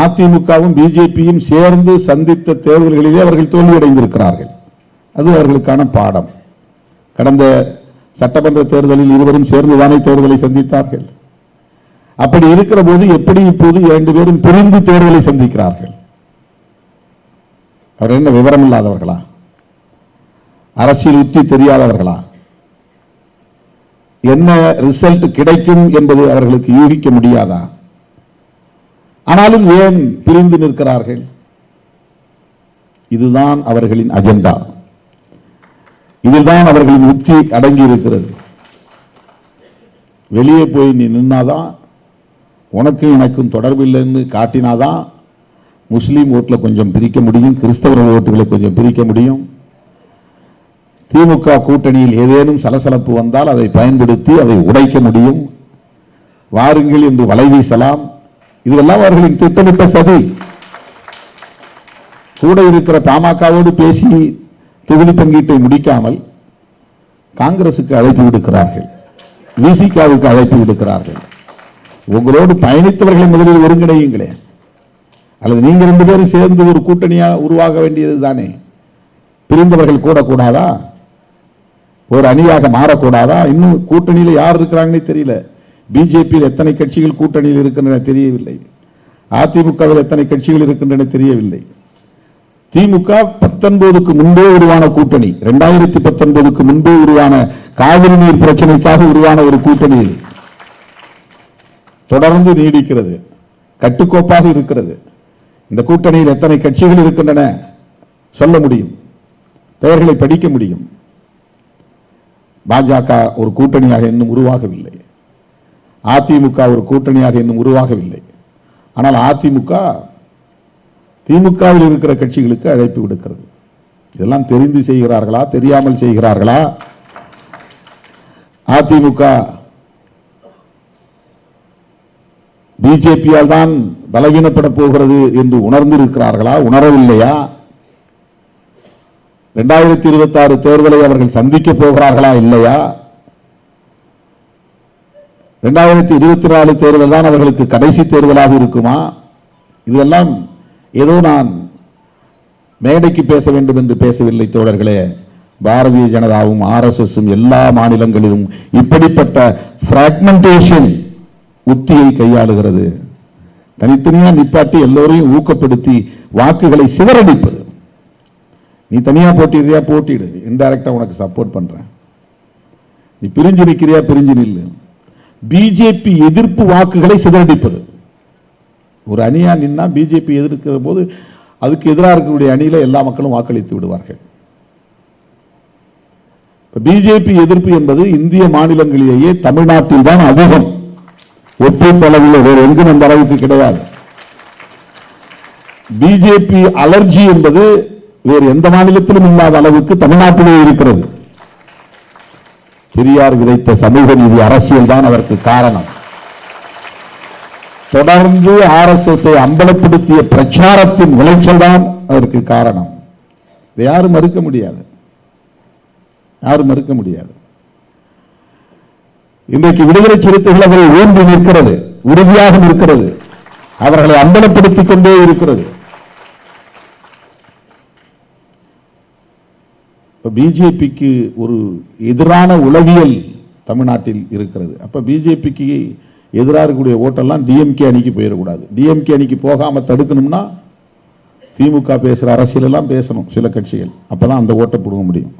அதிமுகவும் பிஜேபியும் சேர்ந்து சந்தித்த தேர்தல்களிலே அவர்கள் தோல்வியடைந்திருக்கிறார்கள். அது அவர்களுக்கான பாடம். கடந்த சட்டமன்ற தேர்தலில் இருவரும் சேர்ந்துதானே தேர்தலை சந்தித்தார்கள். அப்படி இருக்கிற போது எப்படி இப்போது இரண்டு பேரும் பிரிந்து தேர்தலை சந்திக்கிறார்கள்? அவர் என்ன விவரம் இல்லாதவர்களா அரசியல் உத்தி தெரியாதவர்களா? என்ன ரிசல்ட் கிடைக்கும் என்பது அவர்களுக்கு யூகிக்க முடியாதா? ஆனாலும் ஏன் பிரிந்து நிற்கிறார்கள்? இதுதான் அவர்களின் அஜெண்டா. இதுதான் அவர்களின் உத்தி அடங்கி இருக்கிறது வெளியே போய் நீ நின்னாதான் உனக்கும் எனக்கும் தொடர்பு இல்லைன்னு காட்டினாதான் முஸ்லீம் ஓட்டில் கொஞ்சம் பிரிக்க முடியும் கிறிஸ்தவர்கள் ஓட்டுகளை கொஞ்சம் பிரிக்க முடியும். திமுக கூட்டணியில் ஏதேனும் சலசலப்பு வந்தால் அதை பயன்படுத்தி அதை உடைக்க முடியும். வாருங்கள் என்று வலை வீசலாம். இதுவெல்லாம் அவர்களின் திட்டமிட்ட சதி. கூட இருக்கிற பாமகவோடு பேசி தொகுதி பங்கீட்டை முடிக்காமல் காங்கிரசுக்கு அழைப்பு விடுக்கிறார்கள். விசிகாவுக்கு அழைப்பு விடுக்கிறார்கள். உங்களோடு பயணித்தவர்களை முதலில் ஒருங்கிணையுங்களே. அல்லது நீங்க ரெண்டு பேரும் சேர்ந்து ஒரு கூட்டணியா உருவாக வேண்டியது தானே. பிரிந்தவர்கள் கூடக்கூடாதா? ஒரு அணியாக மாறக்கூடாதா? இன்னும் கூட்டணியில் யார் இருக்கிறாங்கன்னே தெரியல. பிஜேபியில் எத்தனை கட்சிகள் கூட்டணியில் இருக்கின்றன தெரியவில்லை. அதிமுகவில் எத்தனை கட்சிகள் இருக்கின்றன தெரியவில்லை. திமுக பத்தொன்பதுக்கு முன்பே உருவான கூட்டணி இரண்டாயிரத்தி பத்தொன்பதுக்கு முன்பே உருவான காவிரி நீர் பிரச்சனைக்காக உருவான ஒரு கூட்டணி தொடர்ந்து நீடிக்கிறது கட்டுக்கோப்பாக இருக்கிறது. இந்த கூட்டணியில் எத்தனை கட்சிகள் இருக்கின்றன சொல்ல முடியும் பெயர்களை படிக்க முடியும். பாஜக ஒரு கூட்டணியாக இன்னும் உருவாகவில்லை. அதிமுக ஒரு கூட்டணியாக இன்னும் உருவாகவில்லை. ஆனால் அதிமுக திமுகவில் இருக்கிற கட்சிகளுக்கு அழைப்பு விடுக்கிறது. இதெல்லாம் தெரிந்து செய்கிறார்களா தெரியாமல் செய்கிறார்களா? அதிமுக பிஜேபியால் தான் பலவீனப்பட போகிறது என்று உணர்ந்திருக்கிறார்களா உணரவில்லையா? இரண்டாயிரத்தி இருபத்தி ஆறு தேர்தலை அவர்கள் சந்திக்க போகிறார்களா இல்லையா? ரெண்டாயிரத்தி இருபத்தி நாலு தேர்தல் தான் அவர்களுக்கு கடைசி தேர்தலாக இருக்குமா? இதெல்லாம் ஏதோ நான் மேடைக்கு பேச வேண்டும் என்று பேசவில்லை தோழர்களே. பாரதிய ஜனதாவும் ஆர்எஸ்எஸும் எல்லா மாநிலங்களிலும் இப்படிப்பட்ட பிராக்மெண்டேஷன் உத்தியை கையாளுகிறது. தனித்தனியா நிப்பாட்டி எல்லோரையும் ஊக்கப்படுத்தி வாக்குகளை சிதறடிப்பது. நீ தனியா போட்டிடுறியா? போட்டிடு. இன்டைரக்டா உனக்கு சப்போர்ட் பண்றேன். நீ பிரிஞ்சு நிற்கிறியா பிரிஞ்சு நில்லு. பிஜேபி எதிர்ப்பு வாக்குகளை சிதறடிப்பது. ஒரு அணியா நின்னா பிஜேபி எதிர்க்கிற போது அதுக்கு எதிராக இருக்கக்கூடிய அணியில எல்லா மக்களும் வாக்களித்து விடுவார்கள். பிஜேபி எதிர்ப்பு என்பது இந்திய மாநிலங்களிலேயே தமிழ்நாட்டில் தான் அதிகம். ஒப்பீட்டளவில் வேறு எங்கும் அந்த அளவுக்கு கிடையாது. பிஜேபி அலர்ஜி என்பது வேறு எந்த மாநிலத்திலும் இல்லாத அளவுக்கு தமிழ்நாட்டிலே இருக்கிறது. பெரியார் விதைத்த சமூக நீதி அரசியல் தான் அதற்கு காரணம். தொடர்ந்து ஆர்எஸ்எஸ் அம்பலப்படுத்திய பிரச்சாரத்தின் விளைச்சல் தான் அதற்கு காரணம். இதை யாரும் மறுக்க முடியாது. யாரும் மறுக்க முடியாது. இன்றைக்கு விடுதலை சிறுத்தைகள் அவரை ஊன்றி நிற்கிறது உறுதியாக நிற்கிறது. அவர்களை அம்பலப்படுத்திக் கொண்டே இருக்கிறது. இப்போ பிஜேபிக்கு ஒரு எதிரான உளவியல் தமிழ்நாட்டில் இருக்கிறது. அப்போ பிஜேபிக்கு எதிராக இருக்கக்கூடிய ஓட்டெல்லாம் டிஎம்கே அணிக்கு போயிடக்கூடாது. டிஎம்கே அணிக்கு போகாமல் தடுக்கணும்னா திமுக பேசுகிற அரசியலெல்லாம் பேசணும் சில கட்சிகள். அப்பதான் அந்த ஓட்டை பிடுங்க முடியும்.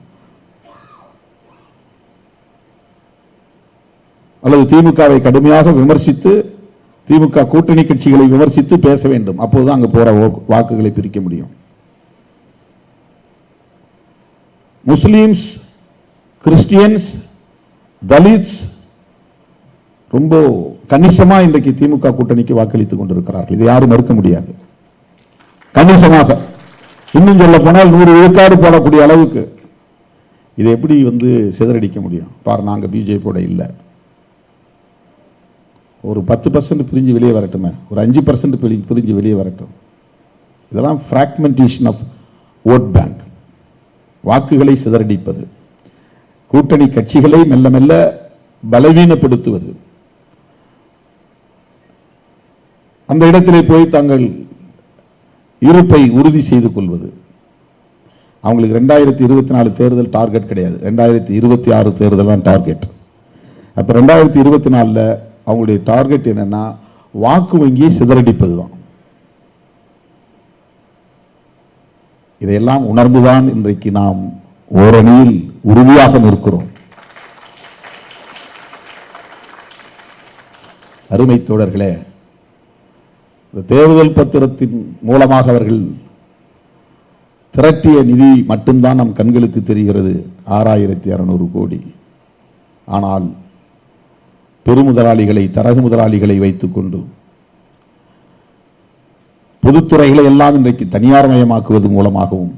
அல்லது திமுகவை கடுமையாக விமர்சித்து திமுக கூட்டணி கட்சிகளை விமர்சித்து பேச வேண்டும். அப்போதுதான் அங்கே போகிற ஓ- வாக்குகளை பிரிக்க முடியும். முஸ்லீம்ஸ் கிறிஸ்டியன்ஸ் தலித்ஸ் ரொம்ப கணிசமாக இன்றைக்கு திமுக கூட்டணிக்கு வாக்களித்துக் கொண்டிருக்கிறார்கள். இதை யாரும் மறுக்க முடியாது. கணிசமாக. இன்னும் சொல்ல போனால் நூறு விழுக்காடு போடக்கூடிய அளவுக்கு இதை எப்படி வந்து சிதறடிக்க முடியும்? பாரு நாங்கள் பிஜேபியோட இல்லை. ஒரு பத்து பர்சன்ட் பிரிஞ்சு வெளியே வரட்டுமே. ஒரு அஞ்சு பர்சன்ட் பிரிஞ்சு வெளியே வரட்டும். இதெல்லாம் ஃப்ராக்மெண்டேஷன் ஆஃப் ஓட் பேங்க் வாக்குகளை சிதறடிப்பது கூட்டணி கட்சிகளை மெல்ல மெல்ல பலவீனப்படுத்துவது. அந்த இடத்திலே போய் தங்கள் இருப்பை உறுதி செய்து கொள்வது. அவங்களுக்கு ரெண்டாயிரத்தி இருபத்தி நாலு தேர்தல் டார்கெட் கிடையாது. ரெண்டாயிரத்தி இருபத்தி ஆறு தேர்தல் தான் டார்கெட். அப்போ ரெண்டாயிரத்தி இருபத்தி நாலில் அவங்களுடைய டார்கெட் என்னன்னா வாக்கு வங்கியை சிதறடிப்பது தான் இதையெல்லாம் உணர்ந்துதான் இன்றைக்கு நாம் ஓரணியில் உறுதியாக நிற்கிறோம். அருமை தோழர்களே இந்த தேர்தல் பத்திரத்தின் மூலமாக அவர்கள் திரட்டிய நிதி மட்டும்தான் நம் கண்களுக்கு தெரிகிறது ஆறாயிரத்தி அறுநூறு கோடி. ஆனால் பெருமுதலாளிகளை தரகு முதலாளிகளை வைத்துக்கொண்டு பொதுத்துறைகளை எல்லாம் இன்றைக்கு தனியார் மயமாக்குவது மூலமாகவும்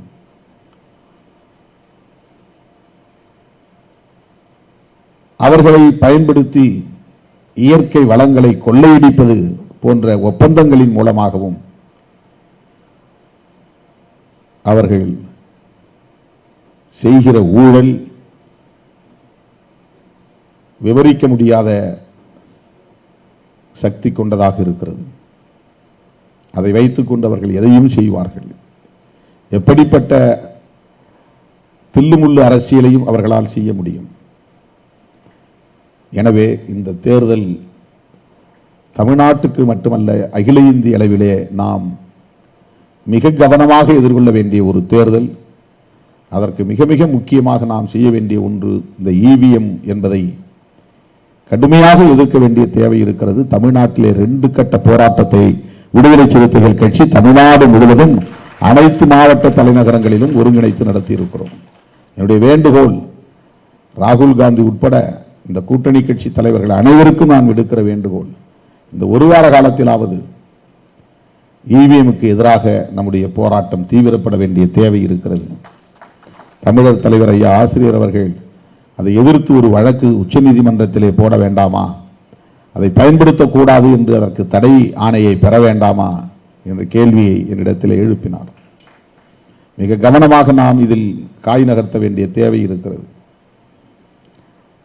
அவர்களை பயன்படுத்தி இயற்கை வளங்களை கொள்ளையடிப்பது போன்ற ஒப்பந்தங்களின் மூலமாகவும் அவர்கள் செய்கிற ஊழல் விவரிக்க முடியாத சக்தி கொண்டதாக இருக்கிறது. அதை வைத்துக்கொண்டு அவர்கள் எதையும் செய்வார்கள். எப்படிப்பட்ட தில்லுமுள்ளு அரசியலையும் அவர்களால் செய்ய முடியும்? எனவே இந்த தேர்தல் தமிழ்நாட்டுக்கு மட்டுமல்ல அகில இந்திய அளவிலே நாம் மிக கவனமாக எதிர்கொள்ள வேண்டிய ஒரு தேர்தல். அதற்கு மிக மிக முக்கியமாக நாம் செய்ய வேண்டிய ஒன்று இந்த இவிஎம் என்பதை கடுமையாக எதிர்க்க வேண்டிய தேவை இருக்கிறது. தமிழ்நாட்டிலே ரெண்டு கட்ட போராட்டத்தை விடுதலை சிறுத்தைகள் கட்சி தமிழ்நாடு முழுவதும் அனைத்து மாவட்ட தலைநகரங்களிலும் ஒருங்கிணைத்து நடத்தி இருக்கிறோம் என்னுடைய வேண்டுகோள் ராகுல் காந்தி உட்பட இந்த கூட்டணி கட்சி தலைவர்கள் அனைவருக்கும் நான் விடுக்கிற வேண்டுகோள் இந்த ஒரு வார காலத்திலாவது இவிஎம்க்கு எதிராக நம்முடைய போராட்டம் தீவிரப்பட வேண்டிய தேவை இருக்கிறது. தமிழர் தலைவர் ஐயா ஆசிரியர் அவர்கள் அதை எதிர்த்து ஒரு வழக்கு உச்சநீதிமன்றத்திலே போட வேண்டாமா? அதை பயன்படுத்தக்கூடாது என்று அதற்கு தடை ஆணையை பெற வேண்டாமா என்ற கேள்வியை என்னிடத்தில் எழுப்பினார். மிக கவனமாக நாம் இதில் காய் நகர்த்த வேண்டிய தேவை இருக்கிறது.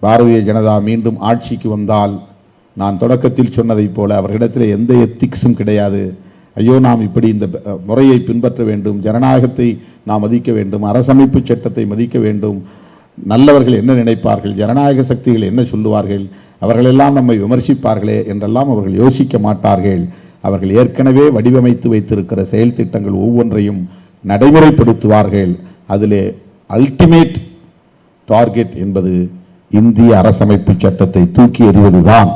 பாரதிய ஜனதா மீண்டும் ஆட்சிக்கு வந்தால் நான் தொடக்கத்தில் சொன்னதைப் போல அவர்களிடத்தில் எந்த எத்திக்ஸும் கிடையாது. ஐயோ நாம் இப்படி இந்த முறையை பின்பற்ற வேண்டும். ஜனநாயகத்தை நாம் மதிக்க வேண்டும். அரசமைப்பு சட்டத்தை மதிக்க வேண்டும். நல்லவர்கள் என்ன நினைப்பார்கள்? ஜனநாயக சக்திகள் என்ன சொல்லுவார்கள்? அவர்களெல்லாம் நம்மை விமர்சிப்பார்களே என்றெல்லாம் அவர்கள் யோசிக்க மாட்டார்கள். அவர்கள் ஏற்கனவே வடிவமைத்து வைத்திருக்கிற செயல் திட்டங்கள் ஒவ்வொன்றையும் நடைமுறைப்படுத்துவார்கள். அதிலே அல்டிமேட் டார்கெட் என்பது இந்திய அரசமைப்பு சட்டத்தை தூக்கி எறிவதுதான்.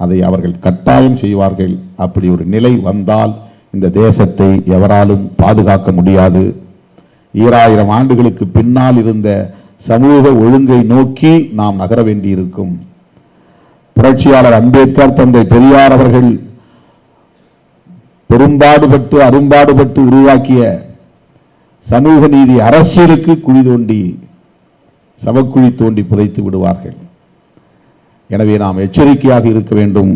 அதை அவர்கள் கட்டாயம் செய்வார்கள். அப்படி ஒரு நிலை வந்தால் இந்த தேசத்தை எவராலும் பாதுகாக்க முடியாது. ஈராயிரம் ஆண்டுகளுக்கு பின்னால் இருந்த சமூக ஒழுங்கை நோக்கி நாம் நகர வேண்டியிருக்கும். புரட்சியாளர் அம்பேத்கர் தந்தை பெரியார் அவர்கள் பெரும்பாடுபட்டு அரும்பாடுபட்டு உருவாக்கிய சமூக நீதி அரசியலுக்கு குழி தோண்டி சமக்குழி தோண்டி புதைத்து விடுவார்கள். எனவே நாம் எச்சரிக்கையாக இருக்க வேண்டும்.